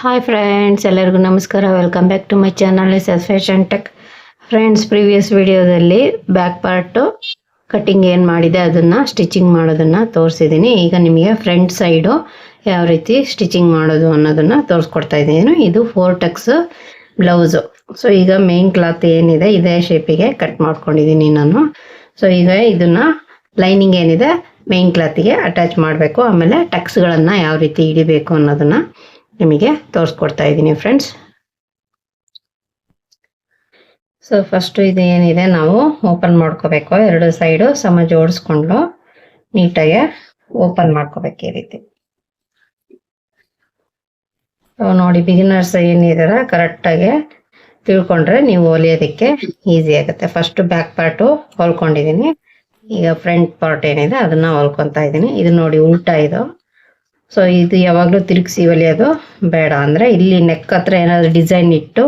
Hi friends ಎಲ್ಲರಿಗೂ ನಮಸ್ಕಾರ. Welcome back to my channel S fashion tech friends previous ವಿಡಿಯೋದಲ್ಲಿ back part cutting ಏನು ಮಾಡಿದೆ, ಅದನ್ನು ಸ್ಟಿಚಿಂಗ್ ಮಾಡೋದನ್ನು ತೋರಿಸಿದ್ದೀನಿ ಈಗ ನಿಮಗೆ ಫ್ರಂಟ್ ಸೈಡು ಯಾವ ರೀತಿ ಸ್ಟಿಚಿಂಗ್ ಮಾಡೋದು ಅನ್ನೋದನ್ನು ತೋರಿಸ್ಕೊಡ್ತಾ ಇದ್ದೀನಿ. ಇದು ಫೋರ್ ಟಕ್ಸ್ ಬ್ಲೌಸು ಸೊ ಈಗ ಮೇನ್ ಕ್ಲಾತ್ ಏನಿದೆ, ಇದೇ ಶೇಪಿಗೆ ಕಟ್ ಮಾಡ್ಕೊಂಡಿದ್ದೀನಿ ನಾನು. ಸೊ ಈಗ ಇದನ್ನು ಲೈನಿಂಗ್ ಏನಿದೆ ಮೇನ್ ಕ್ಲಾತಿಗೆ ಅಟ್ಯಾಚ್ ಮಾಡಬೇಕು. ಆಮೇಲೆ ಟಕ್ಸ್ಗಳನ್ನು ಯಾವ ರೀತಿ ಹಿಡಿಬೇಕು ಅನ್ನೋದನ್ನು ನಿಮಗೆ ತೋರಿಸ್ಕೊಡ್ತಾ ಇದ್ದೀನಿ ಫ್ರೆಂಡ್ಸ್ ಸೊ ಫಸ್ಟು ಇದು ಏನಿದೆ, ನಾವು ಓಪನ್ ಮಾಡ್ಕೋಬೇಕು. ಎರಡು ಸೈಡು ಸಮ ಜೋಡಿಸ್ಕೊಂಡು ನೀಟಾಗಿ ಓಪನ್ ಮಾಡ್ಕೋಬೇಕು ಈ ರೀತಿ. ನೋಡಿ ಬಿಗಿನರ್ಸ್ ಏನಿದಾರ ಕರೆಕ್ಟಾಗಿ ತಿಳ್ಕೊಂಡ್ರೆ ನೀವು ಹೊಲಿಯೋದಕ್ಕೆ ಈಸಿ ಆಗುತ್ತೆ. ಫಸ್ಟ್ ಬ್ಯಾಕ್ ಪಾರ್ಟು ಹೊಲ್ಕೊಂಡಿದ್ದೀನಿ. ಈಗ ಫ್ರಂಟ್ ಪಾರ್ಟ್ ಏನಿದೆ, ಅದನ್ನ ಹೊಲ್ಕೊತಾ ಇದ್ದೀನಿ. ಇದು ನೋಡಿ ಉಲ್ಟಾ ಇದು? ಸೊ ಇದು ಯಾವಾಗಲೂ ತಿರುಗಿಸಿ ಹೊಲಿಯೋದು ಬೇಡ ಅಂದರೆ ಇಲ್ಲಿ ನೆಕ್ ಹತ್ರ ಏನಾದರೂ ಡಿಸೈನ್ ಇಟ್ಟು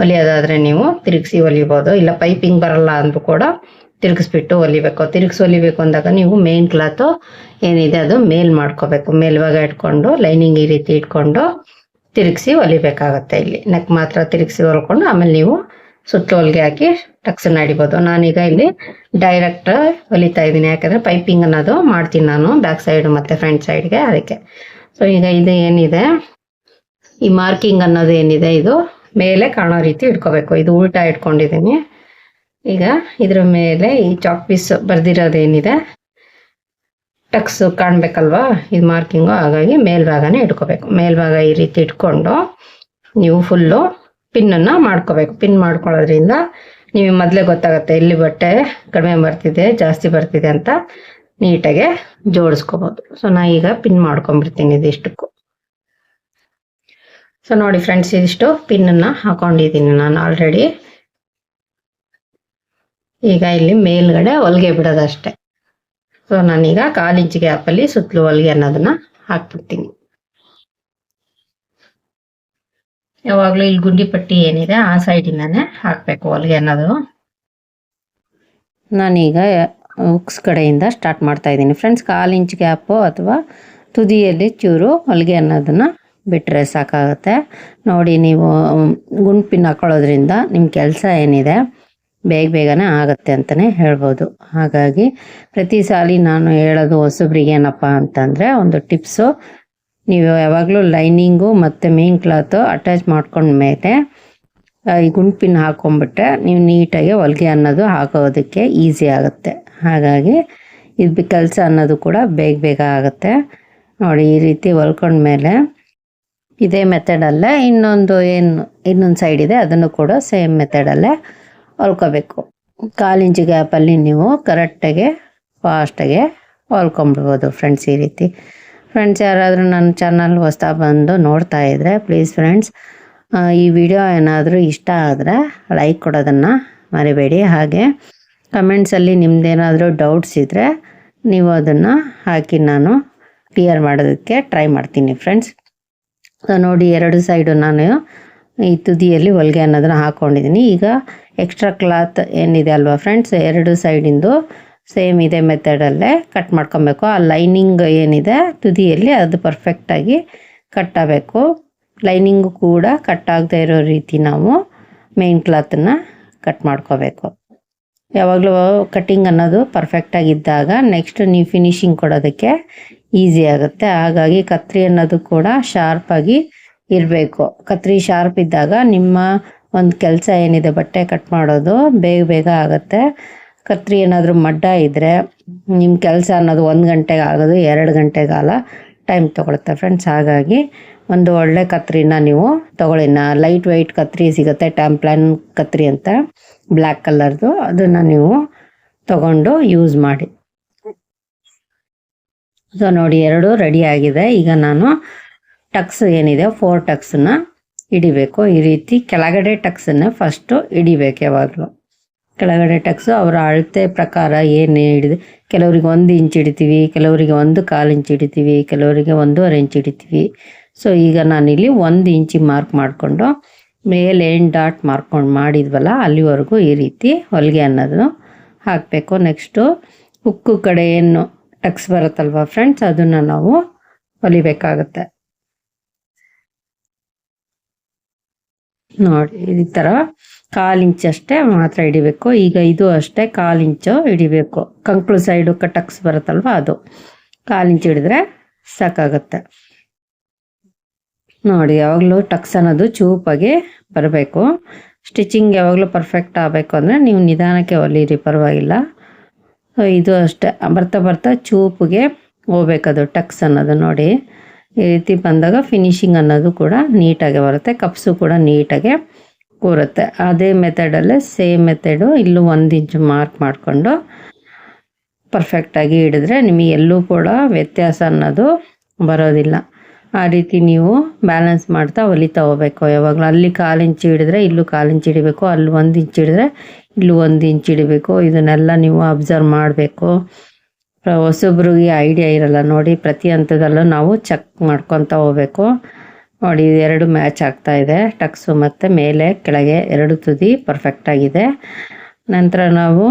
ಹೊಲಿಯೋದಾದ್ರೆ ನೀವು ತಿರುಗಿಸಿ ಹೊಲಿಬೋದು ಇಲ್ಲ ಪೈಪಿಂಗ್ ಬರಲ್ಲ ಅಂದ್ರೂ ಕೂಡ ತಿರುಗಿಸ್ಬಿಟ್ಟು ಹೊಲಿಬೇಕು ತಿರುಗಿಸಿ ಹೊಲಿಬೇಕು ಅಂದಾಗ ನೀವು ಮೇನ್ ಕ್ಲಾತು ಏನಿದೆ ಅದು ಮೇಲ್ ಮಾಡ್ಕೋಬೇಕು. ಮೇಲ್ವಾಗ ಇಟ್ಕೊಂಡು ಲೈನಿಂಗ್ ಈ ರೀತಿ ಇಟ್ಕೊಂಡು ತಿರುಗಿಸಿ ಹೊಲಿಬೇಕಾಗತ್ತೆ ಇಲ್ಲಿ. ನೆಕ್ ಮಾತ್ರ ತಿರುಗಿಸಿ ಹೊಲ್ಕೊಂಡು ಆಮೇಲೆ ನೀವು ಸುತ್ತ ಹೊಲಿಗೆ ಹಾಕಿ ಟಕ್ಸ್ ಹಿಡಿಬೋದು ನಾನೀಗ ಇಲ್ಲಿ ಡೈರೆಕ್ಟ್ ಹೊಲಿತಾ ಇದ್ದೀನಿ. ಯಾಕಂದ್ರೆ ಪೈಪಿಂಗ್ ಅನ್ನೋದು ಮಾಡ್ತೀನಿ ನಾನು. ಬ್ಯಾಕ್ ಸೈಡ್ ಮತ್ತೆ ಫ್ರಂಟ್ ಸೈಡ್ಗೆ ಅದಕ್ಕೆ ಸೊ ಈಗ ಇದು ಏನಿದೆ? ಈ ಮಾರ್ಕಿಂಗ್ ಅನ್ನೋದು ಏನಿದೆ ಇದು? ಮೇಲೆ ಕಾಣೋ ರೀತಿ ಇಟ್ಕೋಬೇಕು. ಇದು ಉಲ್ಟಾ ಇಟ್ಕೊಂಡಿದ್ದೀನಿ. ಈಗ ಇದ್ರ ಮೇಲೆ ಈ ಚಾಕ್ ಪೀಸ್ ಬರ್ದಿರೋದೇನಿದೆ ಟಕ್ಸ್ ಕಾಣ್ಬೇಕಲ್ವಾ? ಇದು ಮಾರ್ಕಿಂಗು ಹಾಗಾಗಿ ಮೇಲ್ಭಾಗನೇ ಇಟ್ಕೋಬೇಕು. ಮೇಲ್ಭಾಗ ಈ ರೀತಿ ಇಟ್ಕೊಂಡು ನೀವು ಫುಲ್ಲು ಪಿನ್ನನ್ನು ಮಾಡ್ಕೋಬೇಕು. ಪಿನ್ ಮಾಡ್ಕೊಳ್ಳೋದ್ರಿಂದ ನಿಮಗೆ ಮೊದಲೇ ಗೊತ್ತಾಗುತ್ತೆ, ಇಲ್ಲಿ ಬಟ್ಟೆ ಕಡಿಮೆ ಬರ್ತಿದೆ, ಜಾಸ್ತಿ ಬರ್ತಿದೆ ಅಂತ. ನೀಟಾಗೆ ಜೋಡಿಸ್ಕೋಬಹುದು ಸೊ ನಾ ಈಗ ಪಿನ್ ಮಾಡ್ಕೊಂಡ್ಬಿಡ್ತೀನಿ ಇದಿಷ್ಟಕ್ಕೂ. ಸೊ ನೋಡಿ ಫ್ರೆಂಡ್ಸ್ ಇದಿಷ್ಟು ಪಿನ್ನನ್ನು ಹಾಕೊಂಡಿದ್ದೀನಿ ನಾನು ಆಲ್ರೆಡಿ ಈಗ ಇಲ್ಲಿ ಮೇಲ್ಗಡೆ ಹೊಲಿಗೆ ಬಿಡೋದಷ್ಟೇ. ಸೊ ನಾನೀಗ ಕಾಲು ಇಂಚ್ ಗ್ಯಾಪಲ್ಲಿ ಸುತ್ತಲೂ ಹೊಲಿಗೆ ಅನ್ನೋದನ್ನ ಹಾಕ್ಬಿಡ್ತೀನಿ. ಯಾವಾಗಲೂ ಇಲ್ಲಿ ಗುಂಡಿ ಪಟ್ಟಿ ಏನಿದೆ, ಆ ಸೈಡಿಂದಾನೆ ಹಾಕಬೇಕು ಹೊಲಿಗೆ ಅನ್ನೋದು. ನಾನೀಗ ಉಕ್ಸ್ ಕಡೆಯಿಂದ ಸ್ಟಾರ್ಟ್ ಮಾಡ್ತಾ ಇದ್ದೀನಿ. ಫ್ರೆಂಡ್ಸ್ ಕಾಲು ಇಂಚ್ ಗ್ಯಾಪು ಅಥವಾ ತುದಿಯಲ್ಲಿ ಚೂರು ಹೊಲಿಗೆ ಅನ್ನೋದನ್ನು ಬಿಟ್ಟರೆ ಸಾಕಾಗುತ್ತೆ. ನೋಡಿ, ನೀವು ಗುಂಡು ಪಿನ್ ಹಾಕೊಳ್ಳೋದ್ರಿಂದ ನಿಮ್ಮ ಕೆಲಸ ಏನಿದೆ, ಬೇಗ ಬೇಗನೆ ಆಗುತ್ತೆ ಅಂತಲೇ ಹೇಳ್ಬೋದು. ಹಾಗಾಗಿ ಪ್ರತಿ ಸಾಲಿ ನಾನು ಹೇಳೋದು ಹೊಸಬ್ರಿಗೆ ಏನಪ್ಪ ಅಂತಂದರೆ, ಒಂದು ಟಿಪ್ಸು ನೀವು ಯಾವಾಗಲೂ ಲೈನಿಂಗು ಮತ್ತು ಮೇನ್ ಕ್ಲಾತು ಅಟ್ಯಾಚ್ ಮಾಡ್ಕೊಂಡ್ಮೇಲೆ ಈ ಗುಂಡು ಪಿನ್ ಹಾಕೊಂಡ್ಬಿಟ್ರೆ ನೀವು ನೀಟಾಗಿ ಹೊಲಿಗೆ ಅನ್ನೋದು ಹಾಕೋದಕ್ಕೆ ಈಸಿ ಆಗುತ್ತೆ. ಹಾಗಾಗಿ ಇದು ಕೆಲಸ ಅನ್ನೋದು ಕೂಡ ಬೇಗ ಬೇಗ ಆಗುತ್ತೆ. ನೋಡಿ, ಈ ರೀತಿ ಹೊಲ್ಕೊಂಡ್ಮೇಲೆ ಇದೇ ಮೆಥಡಲ್ಲೇ ಇನ್ನೊಂದು ಏನು, ಇನ್ನೊಂದು ಸೈಡ್ ಇದೆ, ಅದನ್ನು ಕೂಡ ಸೇಮ್ ಮೆಥಡಲ್ಲೇ ಹೊಲ್ಕೋಬೇಕು. ಕಾಲಿಂಚು ಗ್ಯಾಪಲ್ಲಿ ನೀವು ಕರೆಕ್ಟಾಗಿ ಫಾಸ್ಟಾಗೆ ಹೊಲ್ಕೊಂಬಿಡ್ಬೋದು ಫ್ರೆಂಡ್ಸ್ ಈ ರೀತಿ. ಫ್ರೆಂಡ್ಸ್ ಯಾರಾದರೂ ನನ್ನ ಚಾನಲ್ ಹೊಸ್ತಾ ಬಂದು ನೋಡ್ತಾ ಇದ್ದರೆ ಪ್ಲೀಸ್ ಫ್ರೆಂಡ್ಸ್ ಈ ವಿಡಿಯೋ ಏನಾದರೂ ಇಷ್ಟ ಆದರೆ ಲೈಕ್ ಕೊಡೋದನ್ನು ಮರಿಬೇಡಿ. ಹಾಗೆ ಕಮೆಂಟ್ಸಲ್ಲಿ ನಿಮ್ಮದೇನಾದರೂ ಡೌಟ್ಸ್ ಇದ್ದರೆ ನೀವು ಅದನ್ನು ಹಾಕಿ ನಾನು ಕ್ಲಿಯರ್ ಮಾಡೋದಕ್ಕೆ ಟ್ರೈ ಮಾಡ್ತೀನಿ ಫ್ರೆಂಡ್ಸ್. ನೋಡಿ, ಎರಡು ಸೈಡು ನಾನು ಈ ತುದಿಯಲ್ಲಿ ಹೊಲಿಗೆ ಅನ್ನೋದನ್ನು ಹಾಕ್ಕೊಂಡಿದ್ದೀನಿ ಈಗ ಎಕ್ಸ್ಟ್ರಾ ಕ್ಲಾತ್ ಏನಿದೆ ಅಲ್ವಾ ಫ್ರೆಂಡ್ಸ್, ಎರಡು ಸೈಡಿಂದು ಸೇಮ್ ಇದೆ ಮೆಥಡಲ್ಲೇ ಕಟ್ ಮಾಡ್ಕೊಬೇಕು. ಆ ಲೈನಿಂಗ್ ಏನಿದೆ ತುದಿಯಲ್ಲಿ ಅದು ಪರ್ಫೆಕ್ಟಾಗಿ ಕಟ್ಟಬೇಕು ಲೈನಿಂಗು ಕೂಡ ಕಟ್ ಇರೋ ರೀತಿ ನಾವು ಮೇನ್ ಕ್ಲಾತನ್ನು ಕಟ್ ಮಾಡ್ಕೋಬೇಕು. ಯಾವಾಗಲೂ ಕಟ್ಟಿಂಗ್ ಅನ್ನೋದು ಪರ್ಫೆಕ್ಟಾಗಿದ್ದಾಗ ನೆಕ್ಸ್ಟ್ ನೀವು ಫಿನಿಶಿಂಗ್ ಕೊಡೋದಕ್ಕೆ ಈಸಿ ಆಗುತ್ತೆ. ಹಾಗಾಗಿ ಕತ್ರಿ ಅನ್ನೋದು ಕೂಡ ಶಾರ್ಪಾಗಿ ಇರಬೇಕು. ಕತ್ರಿ ಶಾರ್ಪ್ ಇದ್ದಾಗ ನಿಮ್ಮ ಒಂದು ಕೆಲಸ ಏನಿದೆ, ಬಟ್ಟೆ ಕಟ್ ಮಾಡೋದು ಬೇಗ ಬೇಗ ಆಗುತ್ತೆ. ಕತ್ರಿ ಏನಾದರೂ ಮಡ್ಡ ಇದ್ದರೆ ನಿಮ್ಮ ಕೆಲಸ ಅನ್ನೋದು ಒಂದು ಗಂಟೆಗೆ ಆಗೋದು, ಎರಡು ಗಂಟೆಗಾಲ ಟೈಮ್ ತೊಗೊಳುತ್ತೆ ಫ್ರೆಂಡ್ಸ್ ಹಾಗಾಗಿ ಒಂದು ಒಳ್ಳೆ ಕತ್ರಿನ ನೀವು ತೊಗೊಳ್ಳಿ. ಲೈಟ್ ವೈಟ್ ಕತ್ರಿ ಸಿಗುತ್ತೆ ಟ್ಯಾಂಪ್ಲಾನ್ ಕತ್ರಿ ಅಂತ ಬ್ಲ್ಯಾಕ್ ಕಲರ್ದು ಅದನ್ನು ನೀವು ತಗೊಂಡು ಯೂಸ್ ಮಾಡಿ. ಸೊ, ನೋಡಿ, ಎರಡು ರೆಡಿ ಆಗಿದೆ. ಈಗ ನಾನು ಟಕ್ಸ್ ಏನಿದೆ ಫೋರ್ ಟಕ್ಸನ್ನ ಹಿಡಿಬೇಕು. ಈ ರೀತಿ ಕೆಳಗಡೆ ಟಕ್ಸನ್ನ ಫಸ್ಟು ಹಿಡಿಬೇಕು ಯಾವಾಗಲೂ. ಕೆಳಗಡೆ ಟಕ್ಸು, ಅವರ ಅಳತೆ ಪ್ರಕಾರ ಏನು ಹಿಡಿದು ಕೆಲವರಿಗೆ ಒಂದು ಇಂಚ್ ಹಿಡಿತೀವಿ ಕೆಲವರಿಗೆ ಒಂದು ಕಾಲು ಇಂಚ್ ಹಿಡಿತೀವಿ ಕೆಲವರಿಗೆ ಒಂದೂವರೆ ಇಂಚ್ ಹಿಡಿತೀವಿ ಸೊ ಈಗ ನಾನಿಲ್ಲಿ ಒಂದು ಇಂಚಿಗೆ ಮಾರ್ಕ್ ಮಾಡಿಕೊಂಡು, ಮೇಲೆ ಎಂಡ್ ಡಾಟ್ ಮಾರ್ಕೊಂಡು ಮಾಡಿದ್ವಲ್ಲ, ಅಲ್ಲಿವರೆಗೂ ಈ ರೀತಿ ಹೊಲಿಗೆ ಅನ್ನೋದನ್ನು ಹಾಕಬೇಕು. ನೆಕ್ಸ್ಟು ಉಕ್ಕು ಕಡೆ ಏನು ಟಕ್ಸ್ ಬರುತ್ತಲ್ವ ಫ್ರೆಂಡ್ಸ್ ಅದನ್ನು ನಾವು ಹೊಲಿಬೇಕಾಗುತ್ತೆ. ನೋಡಿ, ಈ ಥರ ಕಾಲು ಅಷ್ಟೇ ಮಾತ್ರ ಹಿಡಿಬೇಕು. ಈಗ ಇದು ಅಷ್ಟೇ ಕಾಲು ಇಂಚು ಹಿಡಿಬೇಕು. ಕಂಕ್ಳು ಸೈಡು ಕಟಕ್ಸ್ ಬರುತ್ತಲ್ವ ಅದು. ಕಾಲು ಇಂಚು ಹಿಡಿದ್ರೆ ಸಾಕಾಗತ್ತೆ. ನೋಡಿ, ಯಾವಾಗಲೂ ಟಕ್ಸ್ ಅನ್ನೋದು ಚೂಪಾಗಿ ಬರಬೇಕು. ಸ್ಟಿಚಿಂಗ್ ಯಾವಾಗಲೂ ಪರ್ಫೆಕ್ಟ್ ಆಗಬೇಕು ಅಂದರೆ ನೀವು ನಿಧಾನಕ್ಕೆ ಹೊಲೀರಿ ಪರವಾಗಿಲ್ಲ. ಇದು ಅಷ್ಟೇ. ಬರ್ತಾ ಬರ್ತಾ ಚೂಪಿಗೆ ಹೋಗ್ಬೇಕದು ಟಕ್ಸ್ ಅನ್ನೋದು ನೋಡಿ. ಈ ರೀತಿ ಬಂದಾಗ ಫಿನಿಶಿಂಗ್ ಅನ್ನೋದು ಕೂಡ ನೀಟಾಗಿ ಬರುತ್ತೆ ಕಪ್ಸು ಕೂಡ ನೀಟಾಗಿ ಕೂರುತ್ತೆ. ಅದೇ ಮೆಥಡಲ್ಲೇ ಸೇಮ್ ಮೆಥಡು ಇಲ್ಲೂ ಒಂದು ಇಂಚು ಮಾರ್ಕ್ ಮಾಡಿಕೊಂಡು ಪರ್ಫೆಕ್ಟಾಗಿ ಹಿಡಿದ್ರೆ ನಿಮಗೆ ಎಲ್ಲೂ ಕೂಡ ವ್ಯತ್ಯಾಸ ಅನ್ನೋದು ಬರೋದಿಲ್ಲ. ಆ ರೀತಿ ನೀವು ಬ್ಯಾಲೆನ್ಸ್ ಮಾಡ್ತಾ ಹೊಲಿತಾ ಹೋಗ್ಬೇಕು ಯಾವಾಗಲೂ ಅಲ್ಲಿ ಕಾಲು ಇಂಚು ಹಿಡಿದ್ರೆ ಇಲ್ಲೂ ಕಾಲು ಇಂಚು ಹಿಡಿಬೇಕು, ಅಲ್ಲಿ ಒಂದು ಇಂಚು ಹಿಡಿದ್ರೆ ಇಲ್ಲೂ ಒಂದು ಇಂಚು ಹಿಡಿಬೇಕು. ಇದನ್ನೆಲ್ಲ ನೀವು ಅಬ್ಸರ್ವ್ ಮಾಡಬೇಕು. ಹೊಸಬ್ರಿಗೆ ಐಡಿಯಾ ಇರಲ್ಲ. ನೋಡಿ, ಪ್ರತಿ ಹಂತದಲ್ಲೂ ನಾವು ಚೆಕ್ ಮಾಡ್ಕೊತಾ ಹೋಗ್ಬೇಕು. ನೋಡಿ ಎರಡು ಮ್ಯಾಚ್ ಆಗ್ತಾ ಇದೆ. ಟಕ್ಸು ಮತ್ತು ಮೇಲೆ, ಕೆಳಗೆ ಎರಡು ತುದಿ ಪರ್ಫೆಕ್ಟ್ ಆಗಿದೆ. ನಂತರ ನಾವು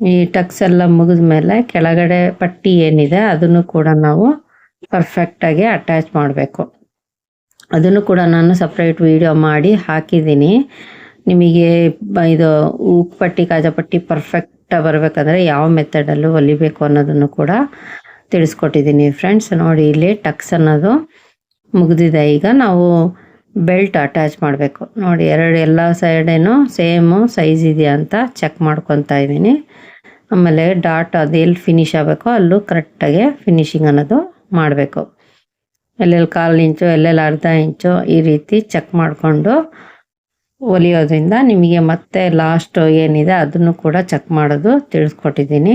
ಈ ಟಕ್ಸ್ ಎಲ್ಲ ಮುಗಿದ ಮೇಲೆ ಕೆಳಗಡೆ ಪಟ್ಟಿ ಏನಿದೆ, ಅದನ್ನು ಕೂಡ ನಾವು ಪರ್ಫೆಕ್ಟಾಗಿ ಅಟ್ಯಾಚ್ ಮಾಡಬೇಕು. ಅದನ್ನು ಕೂಡ ನಾನು ಸಪ್ರೇಟ್ ವಿಡಿಯೋ ಮಾಡಿ ಹಾಕಿದ್ದೀನಿ. ನಿಮಗೆ ಇದು ಉಪ್ಪಟ್ಟಿ ಕಾಜಾಪಟ್ಟಿ ಪರ್ಫೆಕ್ಟ್ ಬರಬೇಕಂದ್ರೆ ಯಾವ ಮೆಥಡಲ್ಲೂ ಹೊಲಿಬೇಕು ಅನ್ನೋದನ್ನು ಕೂಡ ತಿಳಿಸ್ಕೊಟ್ಟಿದ್ದೀನಿ ಫ್ರೆಂಡ್ಸ್ ನೋಡಿ, ಇಲ್ಲಿ ಟಕ್ಸ್ ಅನ್ನೋದು ಮುಗಿದಿದೆ. ಈಗ ನಾವು ಬೆಲ್ಟ್ ಅಟ್ಯಾಚ್ ಮಾಡಬೇಕು. ನೋಡಿ, ಎರಡು ಎಲ್ಲ ಸೈಡೇನು ಸೇಮು ಸೈಜ್ ಇದೆಯಾ ಅಂತ ಚೆಕ್ ಮಾಡ್ಕೊತಾ ಇದ್ದೀನಿ. ಆಮೇಲೆ ಡಾಟ್ ಅದು ಎಲ್ಲಿ ಫಿನಿಶ್ ಆಗಬೇಕೋ ಅಲ್ಲೂ ಕರೆಕ್ಟಾಗಿ ಫಿನಿಶಿಂಗ್ ಅನ್ನೋದು ಮಾಡಬೇಕು. ಎಲ್ಲೆಲ್ಲಿ ಕಾಲು ಇಂಚು, ಎಲ್ಲೆಲ್ಲಿ ಅರ್ಧ ಇಂಚು ಈ ರೀತಿ ಚೆಕ್ ಮಾಡಿಕೊಂಡು ಹೊಲಿಯೋದ್ರಿಂದ ನಿಮಗೆ ಮತ್ತೆ ಲಾಸ್ಟ್ ಏನಿದೆ ಅದನ್ನು ಕೂಡ ಚೆಕ್ ಮಾಡೋದು ತಿಳಿಸ್ಕೊಟ್ಟಿದ್ದೀನಿ.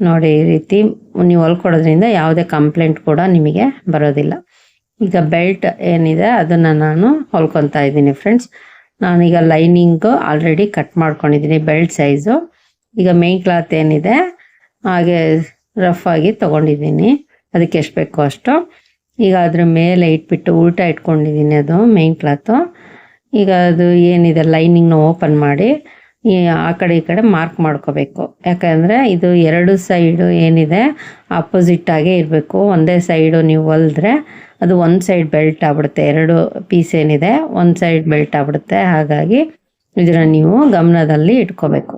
ನೋಡಿ, ಈ ರೀತಿ ನೀವು ಹೊಲ್ಕೊಡೋದ್ರಿಂದ ಯಾವುದೇ ಕಂಪ್ಲೇಂಟ್ ಕೂಡ ನಿಮಗೆ ಬರೋದಿಲ್ಲ. ಈಗ ಬೆಲ್ಟ್ ಏನಿದೆ ಅದನ್ನು ನಾನು ಹೊಲ್ಕೊತಾ ಇದ್ದೀನಿ ಫ್ರೆಂಡ್ಸ್ ನಾನೀಗ ಲೈನಿಂಗು ಆಲ್ರೆಡಿ ಕಟ್ ಮಾಡ್ಕೊಂಡಿದ್ದೀನಿ ಬೆಲ್ಟ್ ಸೈಜು ಈಗ ಮೇನ್ ಕ್ಲಾತ್ ಏನಿದೆ ಹಾಗೆ ರಫ್ ಆಗಿ ತೊಗೊಂಡಿದ್ದೀನಿ. ಅದಕ್ಕೆ ಎಷ್ಟು ಬೇಕೋ ಅಷ್ಟು. ಈಗ ಅದ್ರ ಮೇಲೆ ಇಟ್ಬಿಟ್ಟು ಉಲ್ಟಾ ಇಟ್ಕೊಂಡಿದ್ದೀನಿ ಅದು ಮೇನ್ ಕ್ಲಾತು ಈಗ ಅದು ಏನಿದೆ ಲೈನಿಂಗ್ನ ಓಪನ್ ಮಾಡಿ ಆ ಕಡೆ ಈ ಕಡೆ ಮಾರ್ಕ್ ಮಾಡ್ಕೋಬೇಕು. ಯಾಕಂದರೆ ಇದು ಎರಡು ಸೈಡು ಏನಿದೆ ಆಪೋಸಿಟ್ ಆಗೇ ಇರಬೇಕು. ಒಂದೇ ಸೈಡು ನೀವು ಹೊಲಿದ್ರೆ ಅದು ಒಂದು ಸೈಡ್ ಬೆಲ್ಟ್ ಆಗ್ಬಿಡುತ್ತೆ. ಎರಡು ಪೀಸ್ ಏನಿದೆ, ಒಂದು ಸೈಡ್ ಬೆಲ್ಟ್ ಆಗ್ಬಿಡುತ್ತೆ. ಹಾಗಾಗಿ ಇದನ್ನ ನೀವು ಗಮನದಲ್ಲಿ ಇಟ್ಕೋಬೇಕು.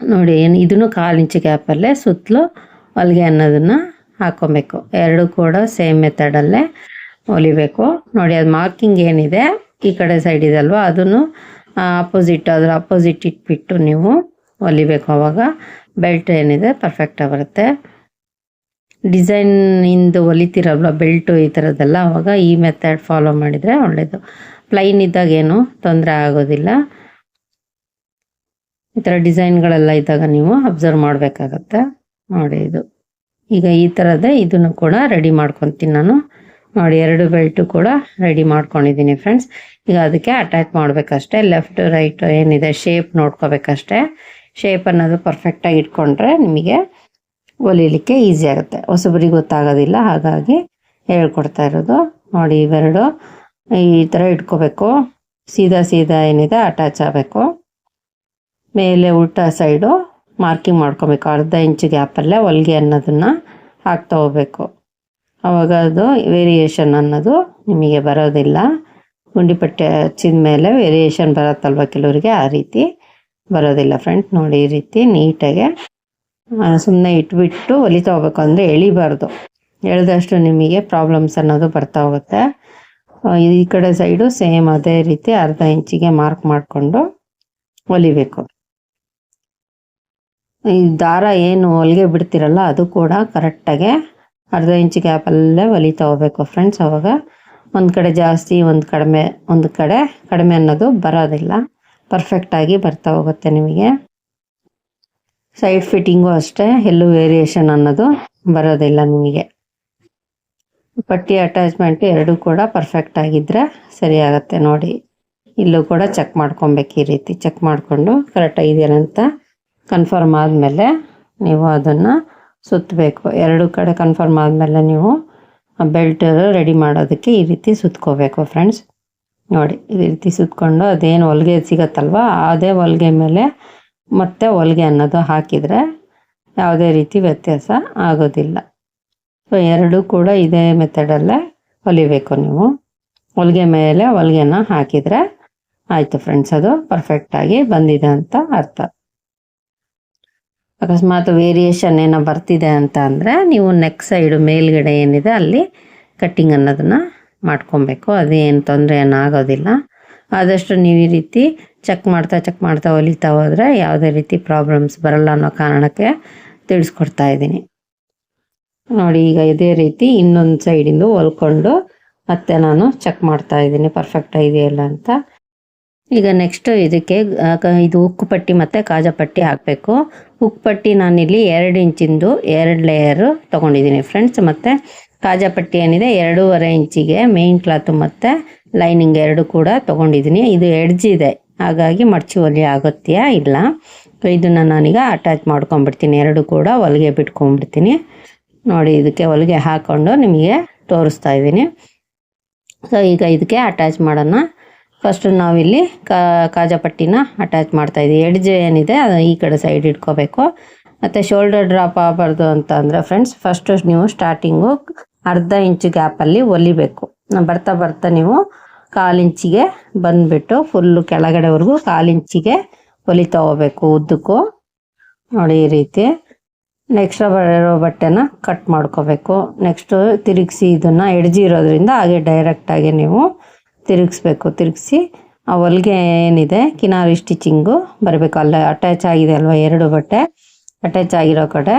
ನೋಡಿ, ಏನು, ಇದನ್ನು ಕಾಲು ಇಂಚು ಗ್ಯಾಪಲ್ಲೇ ಸುತ್ತಲೂ ಹೊಲಿಗೆ ಅನ್ನೋದನ್ನು ಹಾಕ್ಕೊಬೇಕು ಎರಡು ಕೂಡ ಸೇಮ್ ಮೆಥಡಲ್ಲೇ ಹೊಲಿಬೇಕು. ನೋಡಿ, ಅದು ಮಾರ್ಕಿಂಗ್ ಏನಿದೆ, ಈ ಕಡೆ ಸೈಡ್ ಇದೆ ಅಲ್ವಾ ಅದನ್ನು ಅಪೋಸಿಟ್ ಅದ್ರ ಅಪೋಸಿಟ್ ಇಟ್ಬಿಟ್ಟು ನೀವು ಹೊಲಿಬೇಕು ಅವಾಗ. ಬೆಲ್ಟ್ ಏನಿದೆ ಪರ್ಫೆಕ್ಟಾಗಿ ಬರುತ್ತೆ. ಡಿಸೈನ್ ಇಂದು ಹೊಲಿತೀರಲ್ವ ಬೆಲ್ಟು ಈ ಥರದ್ದೆಲ್ಲ ಅವಾಗ ಈ ಮೆಥಡ್ ಫಾಲೋ ಮಾಡಿದರೆ ಒಳ್ಳೆಯದು ಪ್ಲೈನ್ ಇದ್ದಾಗ ಏನು ತೊಂದರೆ ಆಗೋದಿಲ್ಲ. ಈ ಥರ ಡಿಸೈನ್ಗಳೆಲ್ಲ ಇದ್ದಾಗ ನೀವು ಅಬ್ಸರ್ವ್ ಮಾಡಬೇಕಾಗತ್ತೆ. ನೋಡಿ ಇದು. ಈಗ ಈ ಥರದ್ದೇ ಇದನ್ನು ಕೂಡ ರೆಡಿ ಮಾಡ್ಕೊತೀನಿ ನಾನು. ನೋಡಿ, ಎರಡು ಬೆಲ್ಟು ಕೂಡ ರೆಡಿ ಮಾಡ್ಕೊಂಡಿದ್ದೀನಿ ಫ್ರೆಂಡ್ಸ್ ಈಗ ಅದಕ್ಕೆ ಅಟ್ಯಾಚ್ ಮಾಡಬೇಕಷ್ಟೇ. ಲೆಫ್ಟ್ ರೈಟ್ ಏನಿದೆ ಶೇಪ್ ನೋಡ್ಕೋಬೇಕಷ್ಟೇ. ಶೇಪ್ ಅನ್ನೋದು ಪರ್ಫೆಕ್ಟಾಗಿ ಇಟ್ಕೊಂಡ್ರೆ ನಿಮಗೆ ಹೊಲಿಲಿಕ್ಕೆ ಈಸಿ ಆಗುತ್ತೆ. ಹೊಸಬರಿಗೆ ಗೊತ್ತಾಗೋದಿಲ್ಲ, ಹಾಗಾಗಿ ಹೇಳ್ಕೊಡ್ತಾ ಇರೋದು. ನೋಡಿ, ಇವೆರಡು ಈ ಥರ ಇಟ್ಕೋಬೇಕು. ಸೀದಾ ಸೀದಾ ಏನಿದೆ ಅಟ್ಯಾಚ್ ಆಗಬೇಕು. ಮೇಲೆ ಉಲ್ಟಾ ಸೈಡು ಮಾರ್ಕಿಂಗ್ ಮಾಡ್ಕೋಬೇಕು. ಅರ್ಧ ಇಂಚು ಗ್ಯಾಪಲ್ಲೇ ಹೊಲಿಗೆ ಅನ್ನೋದನ್ನು ಹಾಕ್ತಾ ಹೋಗ್ಬೇಕು. ಅವಾಗ ಅದು ವೇರಿಯೇಷನ್ ಅನ್ನೋದು ನಿಮಗೆ ಬರೋದಿಲ್ಲ. ಗುಂಡಿಪಟ್ಟೆ ಹಚ್ಚಿದ ಮೇಲೆ ವೇರಿಯೇಷನ್ ಬರುತ್ತಲ್ವ ಕೆಲವರಿಗೆ? ಆ ರೀತಿ ಬರೋದಿಲ್ಲ ಫ್ರೆಂಡ್ ನೋಡಿ ಈ ರೀತಿ ನೀಟಾಗೆ ಸುಮ್ಮನೆ ಇಟ್ಬಿಟ್ಟು ಹೊಲಿತಾ ಹೋಗ್ಬೇಕು ಅಂದರೆ ಎಳಿಬಾರ್ದು. ಎಳೆದಷ್ಟು ನಿಮಗೆ ಪ್ರಾಬ್ಲಮ್ಸ್ ಅನ್ನೋದು ಬರ್ತಾ ಹೋಗುತ್ತೆ. ಈ ಕಡೆ ಸೈಡು ಸೇಮ್ ಅದೇ ರೀತಿ ಅರ್ಧ ಇಂಚಿಗೆ ಮಾರ್ಕ್ ಮಾಡಿಕೊಂಡು ಹೊಲಿಬೇಕು ಈ ದಾರ ಏನು ಹೊಲಿಗೆ ಬಿಡ್ತಿರಲ್ಲ, ಅದು ಕೂಡ ಕರೆಕ್ಟಾಗೆ ಅರ್ಧ ಇಂಚ್ ಗ್ಯಾಪಲ್ಲೇ ಹೊಲಿತಾ ಹೋಗ್ಬೇಕು ಫ್ರೆಂಡ್ಸ್ ಅವಾಗ ಒಂದು ಕಡೆ ಜಾಸ್ತಿ, ಒಂದು ಕಡಿಮೆ, ಒಂದು ಕಡೆ ಕಡಿಮೆ ಅನ್ನೋದು ಬರೋದಿಲ್ಲ. ಪರ್ಫೆಕ್ಟಾಗಿ ಬರ್ತಾ ಹೋಗುತ್ತೆ ನಿಮಗೆ. ಸೈಡ್ ಫಿಟ್ಟಿಂಗು ಅಷ್ಟೇ, ಎಲ್ಲೂ ವೇರಿಯೇಷನ್ ಅನ್ನೋದು ಬರೋದಿಲ್ಲ ನಿಮಗೆ. ಪಟ್ಟಿ ಅಟ್ಯಾಚ್ಮೆಂಟ್ ಎರಡೂ ಕೂಡ ಪರ್ಫೆಕ್ಟ್ ಆಗಿದ್ರೆ ಸರಿ ನೋಡಿ. ಇಲ್ಲೂ ಕೂಡ ಚೆಕ್ ಮಾಡ್ಕೊಬೇಕು ಈ ರೀತಿ. ಚೆಕ್ ಮಾಡಿಕೊಂಡು ಕರೆಕ್ಟಾಗಿ ಅಂತ ಕನ್ಫರ್ಮ್ ಆದಮೇಲೆ ನೀವು ಅದನ್ನು ಸುತ್ತಬೇಕು ಎರಡು ಕಡೆ ಕನ್ಫರ್ಮ್ ಆದಮೇಲೆ ನೀವು ಬೆಲ್ಟ್ ರೆಡಿ ಮಾಡೋದಕ್ಕೆ ಈ ರೀತಿ ಸುತ್ಕೋಬೇಕು ಫ್ರೆಂಡ್ಸ್ ನೋಡಿ ಈ ರೀತಿ ಸುತ್ಕೊಂಡು ಅದೇನು ಹೊಲಿಗೆ ಸಿಗತ್ತಲ್ವ? ಅದೇ ಹೊಲಿಗೆ ಮೇಲೆ ಮತ್ತೆ ಹೊಲಿಗೆ ಅನ್ನೋದು ಹಾಕಿದರೆ ಯಾವುದೇ ರೀತಿ ವ್ಯತ್ಯಾಸ ಆಗೋದಿಲ್ಲ. ಸೊ ಎರಡೂ ಕೂಡ ಇದೇ ಮೆಥಡಲ್ಲೇ ಹೊಲಿಬೇಕು ನೀವು. ಹೊಲಿಗೆ ಮೇಲೆ ಹೊಲಿಗೆನ ಹಾಕಿದರೆ ಆಯಿತು ಫ್ರೆಂಡ್ಸ್ ಅದು ಪರ್ಫೆಕ್ಟಾಗಿ ಬಂದಿದೆ ಅಂತ ಅರ್ಥ. ಅಕಸ್ಮಾತ್ ವೇರಿಯೇಷನ್ ಏನೋ ಬರ್ತಿದೆ ಅಂತ ಅಂದರೆ ನೀವು ನೆಕ್ ಸೈಡು ಮೇಲ್ಗಡೆ ಏನಿದೆ ಅಲ್ಲಿ ಕಟ್ಟಿಂಗ್ ಅನ್ನೋದನ್ನು ಮಾಡ್ಕೊಬೇಕು. ಅದೇನು ತೊಂದರೆ ಏನು ಆಗೋದಿಲ್ಲ ಆದಷ್ಟು ನೀವು ಈ ರೀತಿ ಚೆಕ್ ಮಾಡ್ತಾ ಚೆಕ್ ಮಾಡ್ತಾ ಹೊಲಿತಾ ಹೋದರೆ ಯಾವುದೇ ರೀತಿ ಪ್ರಾಬ್ಲಮ್ಸ್ ಬರಲ್ಲ ಅನ್ನೋ ಕಾರಣಕ್ಕೆ ತಿಳಿಸ್ಕೊಡ್ತಾ ಇದ್ದೀನಿ. ನೋಡಿ, ಈಗ ಇದೇ ರೀತಿ ಇನ್ನೊಂದು ಸೈಡಿಂದು ಹೊಲ್ಕೊಂಡು ಮತ್ತೆ ನಾನು ಚೆಕ್ ಮಾಡ್ತಾ ಇದ್ದೀನಿ. ಪರ್ಫೆಕ್ಟ್ ಇದೆಯಲ್ಲ ಅಂತ. ಈಗ ನೆಕ್ಸ್ಟ್ ಇದಕ್ಕೆ ಇದು ಉಕ್ಕು ಪಟ್ಟಿ ಮತ್ತು ಕಾಜಾ ಪಟ್ಟಿ ಹಾಕಬೇಕು. ಉಕ್ಕು ಪಟ್ಟಿ ನಾನಿಲ್ಲಿ ಎರಡು ಇಂಚಿಂದು ಎರಡು ಲೇಯರು ತೊಗೊಂಡಿದ್ದೀನಿ ಫ್ರೆಂಡ್ಸ್ ಮತ್ತು ಕಾಜಾ ಪಟ್ಟಿ ಏನಿದೆ, ಎರಡೂವರೆ ಇಂಚಿಗೆ ಮೇಯ್ನ್ ಕ್ಲಾತು ಮತ್ತು ಲೈನಿಂಗ್ ಎರಡು ಕೂಡ ತೊಗೊಂಡಿದ್ದೀನಿ. ಇದು ಎಡ್ಜ್ ಇದೆ, ಹಾಗಾಗಿ ಮಡಚಿ ಹೊಲಿ ಆಗುತ್ತೆಯಾ? ಇಲ್ಲ. ಇದನ್ನು ನಾನೀಗ ಅಟ್ಯಾಚ್ ಮಾಡ್ಕೊಂಡ್ಬಿಡ್ತೀನಿ. ಎರಡು ಕೂಡ ಹೊಲಿಗೆ ಬಿಟ್ಕೊಂಡ್ಬಿಡ್ತೀನಿ. ನೋಡಿ, ಇದಕ್ಕೆ ಹೊಲಿಗೆ ಹಾಕ್ಕೊಂಡು ನಿಮಗೆ ತೋರಿಸ್ತಾ ಇದ್ದೀನಿ. ಸೊ ಈಗ ಇದಕ್ಕೆ ಅಟ್ಯಾಚ್ ಮಾಡೋಣ. ಫಸ್ಟ್ ನಾವಿಲ್ಲಿ ಕಾ, ಕಾಜಾ ಪಟ್ಟಿನ ಅಟ್ಯಾಚ್ ಮಾಡ್ತಾ ಇದ್ದೀವಿ. ಎಡ್ಜ್ ಏನಿದೆ, ಅದು ಈ ಕಡೆ ಸೈಡ್ ಇಟ್ಕೋಬೇಕು. ಮತ್ತು ಶೋಲ್ಡರ್ ಡ್ರಾಪ್ ಆಗಬಾರ್ದು ಅಂತ ಅಂದರೆ ಫ್ರೆಂಡ್ಸ್ ಫಸ್ಟು ನೀವು ಸ್ಟಾರ್ಟಿಂಗು ಅರ್ಧ ಇಂಚು ಗ್ಯಾಪಲ್ಲಿ ಒಲಿಬೇಕು. ಬರ್ತಾ ಬರ್ತಾ ನೀವು ಕಾಲಿಂಚಿಗೆ ಬಂದುಬಿಟ್ಟು ಫುಲ್ಲು ಕೆಳಗಡೆವರೆಗೂ ಕಾಲಿಂಚಿಗೆ ಹೊಲಿತಾ ಹೋಗ್ಬೇಕು ಉದ್ದಕ್ಕೂ. ನೋಡಿ ಈ ರೀತಿ. ನೆಕ್ಸ್ಟ್ ಬರೋ ಬಟ್ಟೆನ ಕಟ್ ಮಾಡ್ಕೋಬೇಕು. ನೆಕ್ಸ್ಟು ತಿರುಗಿಸಿ ಇದನ್ನು ಎಡ್ಜಿ ಇರೋದ್ರಿಂದ ಹಾಗೆ ಡೈರೆಕ್ಟಾಗಿ ನೀವು ತಿರುಗಿಸ್ಬೇಕು. ತಿರುಗಿಸಿ ಆ ಹೊಲಿಗೆ ಏನಿದೆ? ಕಿನಾರಿ ಸ್ಟಿಚಿಂಗು ಬರಬೇಕು. ಅಲ್ಲೇ ಅಟ್ಯಾಚ್ ಆಗಿದೆ ಅಲ್ವಾ? ಎರಡು ಬಟ್ಟೆ. ಅಟ್ಯಾಚ್ ಆಗಿರೋ ಕಡೆ.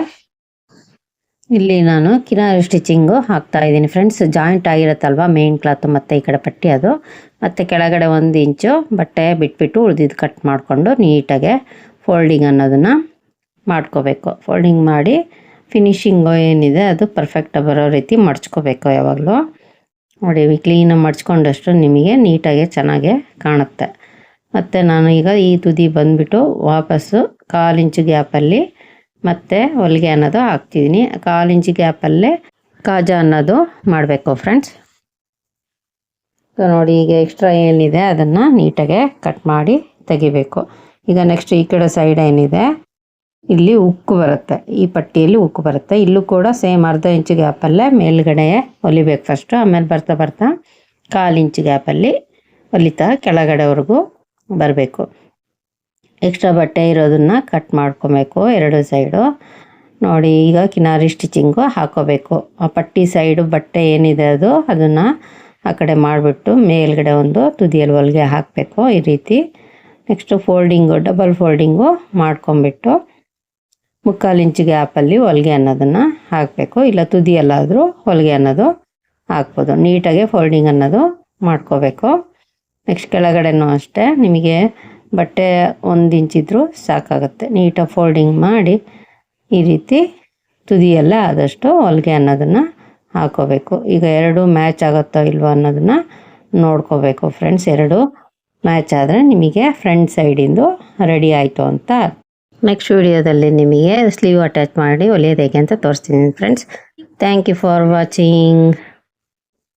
ಇಲ್ಲಿ ನಾನು ಕಿನಾರಿ ಸ್ಟಿಚಿಂಗು ಹಾಕ್ತಾ ಇದ್ದೀನಿ. ಫ್ರೆಂಡ್ಸ್ ಜಾಯಿಂಟ್ ಆಗಿರುತ್ತಲ್ವಾ? ಮೇನ್ ಕ್ಲಾತ್ ಮತ್ತು ಈ ಕಡೆ ಪಟ್ಟಿ ಅದು. ಮತ್ತು ಕೆಳಗಡೆ ಒಂದು ಇಂಚು ಬಟ್ಟೆ ಬಿಟ್ಬಿಟ್ಟು ಉಳಿದಿದ್ದು ಕಟ್ ಮಾಡಿಕೊಂಡು ನೀಟಾಗೆ ಫೋಲ್ಡಿಂಗ್ ಅನ್ನೋದನ್ನು ಮಾಡ್ಕೋಬೇಕು. ಫೋಲ್ಡಿಂಗ್ ಮಾಡಿ ಫಿನಿಶಿಂಗು ಏನಿದೆ ಅದು ಪರ್ಫೆಕ್ಟ್ ಬರೋ ರೀತಿ ಮಡ್ಚ್ಕೋಬೇಕು ಯಾವಾಗಲೂ. ನೋಡಿ ಕ್ಲೀನಾಗಿ ಮಡ್ಚ್ಕೊಂಡಷ್ಟು ನಿಮಗೆ ನೀಟಾಗೆ ಚೆನ್ನಾಗೆ ಕಾಣುತ್ತೆ. ಮತ್ತು ನಾನು ಈಗ ಈ ತುದಿ ಬಂದುಬಿಟ್ಟು ವಾಪಸ್ಸು ಕಾಲು ಇಂಚು ಗ್ಯಾಪಲ್ಲಿ ಮತ್ತೆ ಹೊಲಿಗೆ ಅನ್ನೋದು ಹಾಕ್ತಿದ್ದೀನಿ. ಕಾಲು ಇಂಚು ಗ್ಯಾಪಲ್ಲೇ ಕಾಜಾ ಅನ್ನೋದು ಮಾಡಬೇಕು ಫ್ರೆಂಡ್ಸ್ ನೋಡಿ, ಈಗ ಎಕ್ಸ್ಟ್ರಾ ಏನಿದೆ ಅದನ್ನು ನೀಟಾಗೆ ಕಟ್ ಮಾಡಿ ತೆಗಿಬೇಕು. ಈಗ ನೆಕ್ಸ್ಟ್ ಈ ಕಡೆ ಸೈಡ್ ಏನಿದೆ ಇಲ್ಲಿ ಉಕ್ಕು ಬರುತ್ತೆ. ಈ ಪಟ್ಟಿಯಲ್ಲಿ ಉಕ್ಕು ಬರುತ್ತೆ. ಇಲ್ಲೂ ಕೂಡ ಸೇಮ್ ಅರ್ಧ ಇಂಚು ಗ್ಯಾಪಲ್ಲೇ ಮೇಲ್ಗಡೆ ಹೊಲಿಬೇಕು ಫಸ್ಟು ಆಮೇಲೆ ಬರ್ತಾ ಬರ್ತಾ ಕಾಲು ಇಂಚು ಗ್ಯಾಪಲ್ಲಿ ಹೊಲಿತಾ ಕೆಳಗಡೆವರೆಗೂ ಬರಬೇಕು. ಎಕ್ಸ್ಟ್ರಾ ಬಟ್ಟೆ ಇರೋದನ್ನು ಕಟ್ ಮಾಡ್ಕೊಬೇಕು ಎರಡು ಸೈಡು ನೋಡಿ, ಈಗ ಕಿನಾರಿ ಸ್ಟಿಚಿಂಗು ಹಾಕೋಬೇಕು. ಆ ಪಟ್ಟಿ ಸೈಡು ಬಟ್ಟೆ ಏನಿದೆ ಅದು, ಅದನ್ನು ಆ ಕಡೆ ಮಾಡಿಬಿಟ್ಟು ಮೇಲ್ಗಡೆ ಒಂದು ತುದಿಯಲ್ಲಿ ಹೊಲಿಗೆ ಹಾಕಬೇಕು. ಈ ರೀತಿ ನೆಕ್ಸ್ಟು ಫೋಲ್ಡಿಂಗು ಡಬಲ್ ಫೋಲ್ಡಿಂಗು ಮಾಡ್ಕೊಂಬಿಟ್ಟು ಮುಕ್ಕಾಲು ಇಂಚು ಗ್ಯಾಪಲ್ಲಿ ಹೊಲಿಗೆ ಅನ್ನೋದನ್ನು ಹಾಕಬೇಕು. ಇಲ್ಲ ತುದಿಯಲ್ಲಾದರೂ ಹೊಲಿಗೆ ಅನ್ನೋದು ಹಾಕ್ಬೋದು. ನೀಟಾಗಿ ಫೋಲ್ಡಿಂಗ್ ಅನ್ನೋದು ಮಾಡ್ಕೋಬೇಕು. ನೆಕ್ಸ್ಟ್ ಕೆಳಗಡೆನೂ ಅಷ್ಟೇ. ನಿಮಗೆ ಬಟ್ಟೆ ಒಂದು ಇಂಚಿದ್ರೂ ಸಾಕಾಗುತ್ತೆ. ನೀಟಾಗಿ ಫೋಲ್ಡಿಂಗ್ ಮಾಡಿ ಈ ರೀತಿ ತುದಿಯೆಲ್ಲ ಆದಷ್ಟು ಹೊಲಿಗೆ ಅನ್ನೋದನ್ನು ಹಾಕೋಬೇಕು. ಈಗ ಎರಡು ಮ್ಯಾಚ್ ಆಗುತ್ತೋ ಇಲ್ವೋ ಅನ್ನೋದನ್ನು ನೋಡ್ಕೋಬೇಕು. ಫ್ರೆಂಡ್ಸ್ ಎರಡು ಮ್ಯಾಚ್ ಆದರೆ ನಿಮಗೆ ಫ್ರಂಟ್ ಸೈಡಿಂದು ರೆಡಿ ಆಯಿತು ಅಂತ ನೆಕ್ಸ್ಟ್ ವಿಡಿಯೋದಲ್ಲಿ ನಿಮಗೆ ಸ್ಲೀವ್ ಅಟ್ಯಾಚ್ ಮಾಡಿ ಹೊಲಿಯೋದು ಹೇಗೆ ಅಂತ ತೋರಿಸ್ತೀನಿ friends thank you for watching